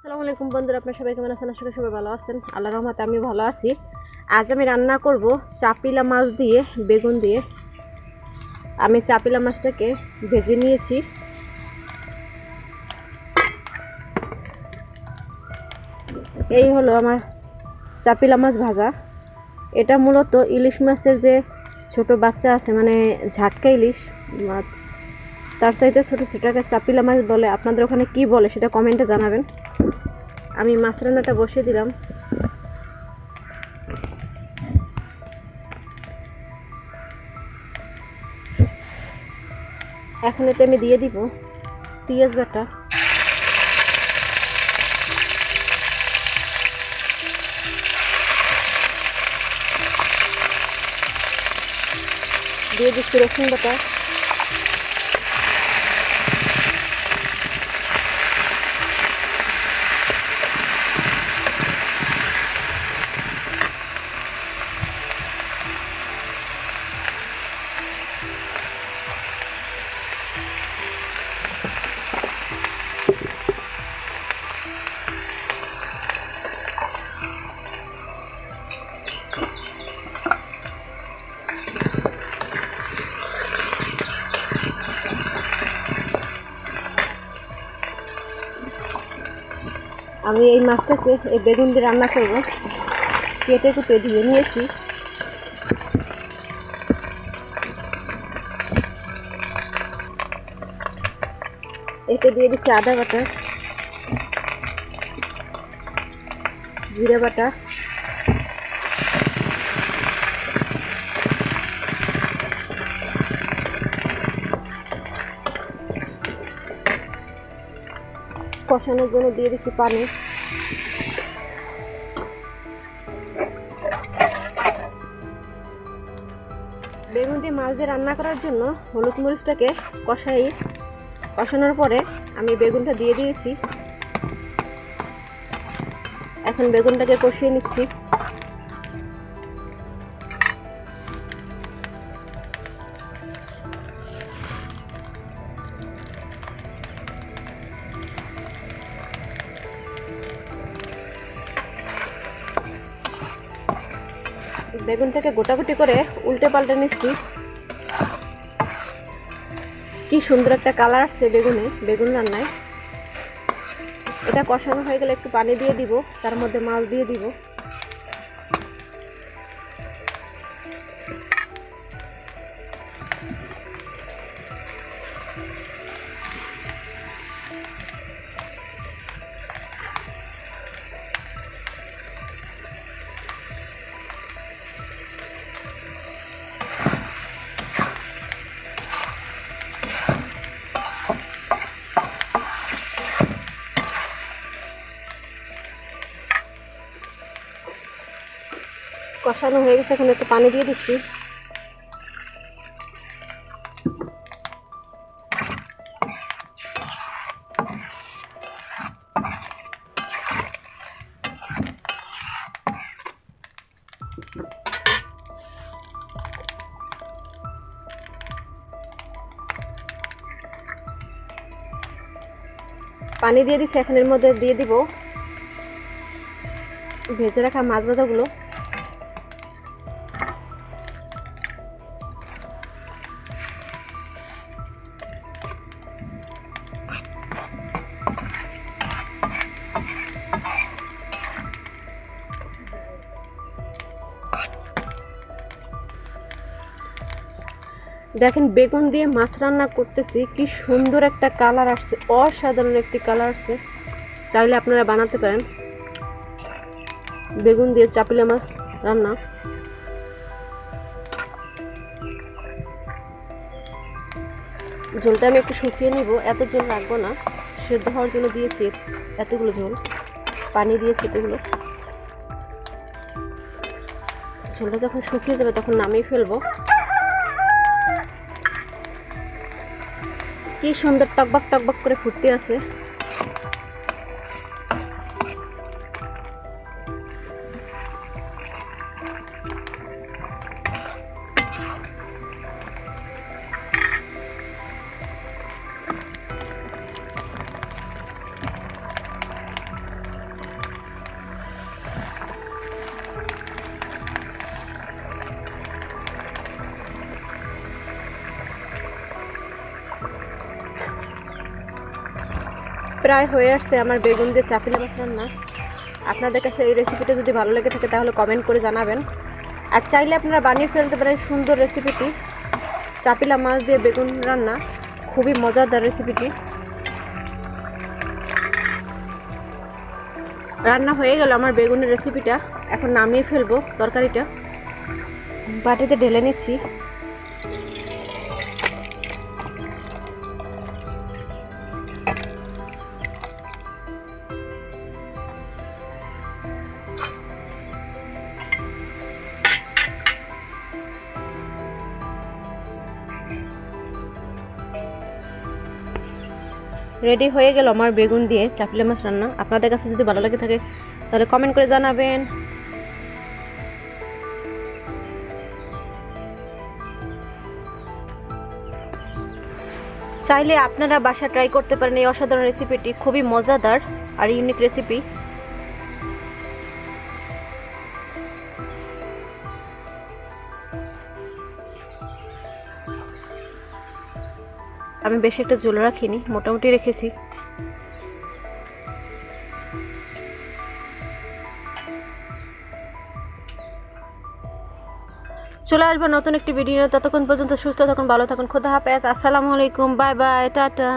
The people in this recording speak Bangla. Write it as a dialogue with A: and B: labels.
A: আসসালামু আলাইকুম বন্ধুরা, আপনার সবাই কেমন আছেন? আশা করি সবাই ভালো আছেন। আল্লাহ রহমতে আমি ভালো আছি। আজ আমি রান্না করব চাপিলা মাছ দিয়ে, বেগুন দিয়ে। আমি চাপিলা মাছটাকে ভেজে নিয়েছি। এই হলো আমার চাপিলা মাছ ভাজা। এটা মূলত ইলিশ মাছের যে ছোট বাচ্চা আছে মানে ঝাটকা ইলিশ মাছ, তার চাইতে ছোটো সেটাকে চাপিলা মাছ বলে। আপনাদের ওখানে কি বলে সেটা কমেন্টে জানাবেন। আমি মাছ রান্নাটা বসিয়ে দিলাম। এখন এতে আমি দিয়ে দিব পেঁয়াজ বাটা। দিয়ে দিচ্ছি রসুন বাটা। আমি এই মাছটাকে এই বেগুন দিয়ে রান্না করব। কেটে কুটে দিয়ে নিয়েছি। এতে দিয়ে দিচ্ছি আদা বাটা, জিরে বাটা কষানোর জন্য দিয়ে দিচ্ছি পানি। বেগুন দিয়ে মাছ দিয়ে রান্না করার জন্য হলুদ মরিচটাকে কষাই কষানোর পরে আমি বেগুনটা দিয়ে দিয়েছি। এখন বেগুনটাকে কষিয়ে নিচ্ছি। বেগুনটাকে গোটাগুটি করে উল্টে পাল্টে নিচ্ছি। কি সুন্দর একটা কালার আসছে বেগুনে, বেগুন রান্নায়। এটা কষানো হয়ে গেলে একটু পানি দিয়ে দিব, তার মধ্যে মাছ দিয়ে দিব। কষানো হয়ে গেছে, এখন একটু পানি দিয়ে দিচ্ছি। পানি দিয়ে দিচ্ছি, এখন এর মধ্যে দিয়ে দিব। ভেজে রাখা মাছ ভাজাগুলো। দেখেন, বেগুন দিয়ে মাছ রান্না করতেছি। কি সুন্দর একটা কালার আসছে, অসাধারণ একটি কালার আসছে। চাইলে আপনারা বানাতে পারেন। বেগুন দিয়ে চাপিলা মাছ রান্না। ঝোলটা আমি একটু শুকিয়ে নিব। এত ঝোল রাখব না। সেদ্ধ হওয়ার জন্য দিয়েছি এতগুলো ঝোল। পানি দিয়েছি এতগুলো। ঝোলটা যখন শুকিয়ে যাবে তখন নামিয়ে ফেলব। কি সুন্দর টকবক টকবক করে ফুটতে আছে। প্রায় হয়ে আসছে আমার বেগুন দিয়ে চাপিলা মাছ রান্না। আপনাদের কাছে এই রেসিপিটা যদি ভালো লেগে থাকে তাহলে কমেন্ট করে জানাবেন। আর চাইলে আপনারা বানিয়ে ফেলতে পারেন সুন্দর রেসিপিটি চাপিলা মাছ দিয়ে বেগুন রান্না, খুবই মজাদার রেসিপিটি রান্না হয়ে গেল আমার বেগুনের রেসিপিটা এখন নামিয়ে ফেলব তরকারিটা। বাটিতে ঢেলে নিচ্ছি। রেডি হয়ে গেল আমার বেগুন দিয়ে চাপলে মাছ রান্না। আপনাদের কাছে যদি ভালো লাগে থাকে, তাহলে কমেন্ট করে জানাবেন। চাইলে আপনারা বাসা ট্রাই করতে পারেন এই অসাধারণ রেসিপিটি খুবই মজাদার আর ইউনিক রেসিপি আমি বেশি একটা ঝোল রাখিনি, মোটামুটি রেখেছি। চলে আসব নতুন একটি ভিডিও ততক্ষণ পর্যন্ত সুস্থ থাকুন, ভালো থাকুন, খোদা হাফেজ। আসসালামু আলাইকুম, বাই বাই, টাটা।